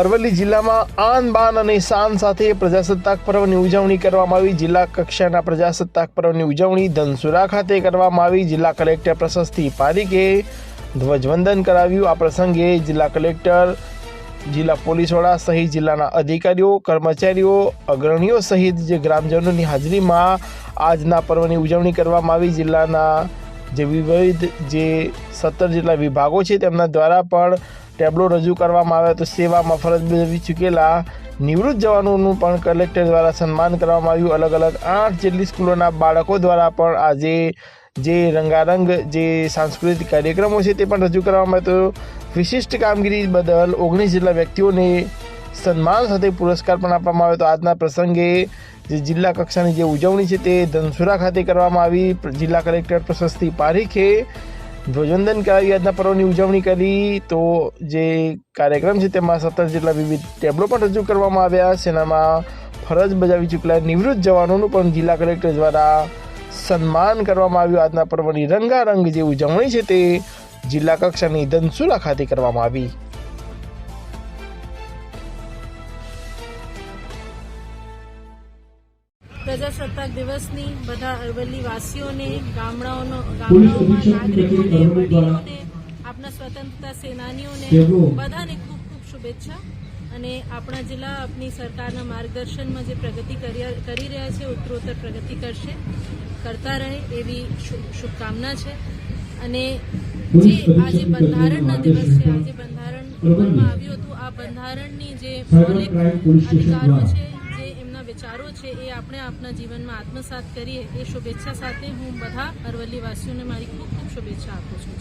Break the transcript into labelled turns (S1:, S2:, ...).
S1: અરવલ્લી જિલ્લામાં આન બાન અને શાન સાથે પ્રજાસત્તાક પર્વની ઉજવણી કરવામાં આવી. જિલ્લા કક્ષાના પ્રજાસત્તાક પર્વની ઉજવણી ધનસુરા ખાતે કરવામાં આવી. જિલ્લા કલેક્ટર પ્રશસ્તિ પારીકે ધ્વજવંદન કરાવ્યું. આ પ્રસંગે જિલ્લા કલેક્ટર, જિલ્લા પોલીસ વડા સહિત જિલ્લાના અધિકારીઓ, કર્મચારીઓ, અગ્રણીઓ સહિત જે ગ્રામજનોની હાજરીમાં આજના પર્વની ઉજવણી કરવામાં આવી. જિલ્લાના જે વિવિધ જે સત્તર જેટલા વિભાગો છે તેમના દ્વારા પણ ટેબ્લો રજૂ કરવામાં આવ્યો તો સેવામાં ફરજ બજાવી ચૂકેલા નિવૃત્ત જવાનોનું પણ કલેક્ટર દ્વારા સન્માન કરવામાં આવ્યું. અલગ અલગ આઠ જેટલી સ્કૂલોના બાળકો દ્વારા પણ આજે જે રંગારંગ જે સાંસ્કૃતિક કાર્યક્રમો છે તે પણ રજૂ કરવામાં આવ્યો. વિશિષ્ટ કામગીરી બદલ ઓગણીસ જેટલા વ્યક્તિઓને સન્માન સાથે પુરસ્કાર પણ આપવામાં આવ્યો. તો આજના પ્રસંગે જે જિલ્લા કક્ષાની જે ઉજવણી છે તે ધનસુરા ખાતે કરવામાં આવી. જિલ્લા કલેક્ટર પ્રશસ્તિ પારીખે ધ્વજવંદન યાદના પર્વની ઉજવણી કરી, તો જે કાર્યક્રમ છે તેમાં સત્તર જેટલા વિવિધ ટેબલો પણ રજૂ કરવામાં આવ્યા, સેનામાં ફરજ બજાવી ચૂકેલા નિવૃત્ત જવાનોનું પણ જિલ્લા કલેક્ટર દ્વારા સન્માન કરવામાં આવ્યું. આજના પર્વની રંગારંગ જે ઉજવણી છે તે જિલ્લા કક્ષાની ધનસુરા ખાતે કરવામાં આવી.
S2: પ્રજાસત્તાક દિવસની બધા અરવલ્લી વાસીઓને ગામડાઓનો ગામડાઓમાં નાગરિકોને વડીલોને આપણા સ્વતંત્રતા સેનાનીઓને બધાને ખૂબ ખૂબ શુભેચ્છા. અને આપણા જિલ્લા આપની સરકારના માર્ગદર્શનમાં જે પ્રગતિ કરી રહ્યા છે ઉત્તરોત્તર પ્રગતિ કરશે કરતા રહે એવી શુભકામના છે. અને જે આજે બંધારણના દિવસ છે આજે બંધારણ અમલમાં આવ્યું હતું આ બંધારણની જે મૌલિક અધિકારો છે આપણે આપણા જીવનમાં આત્મસાત કરીએ એ શુભેચ્છા સાથે હું બધા અરવલ્લી વાસીઓને મારી ખૂબ ખૂબ શુભેચ્છા આપું છું.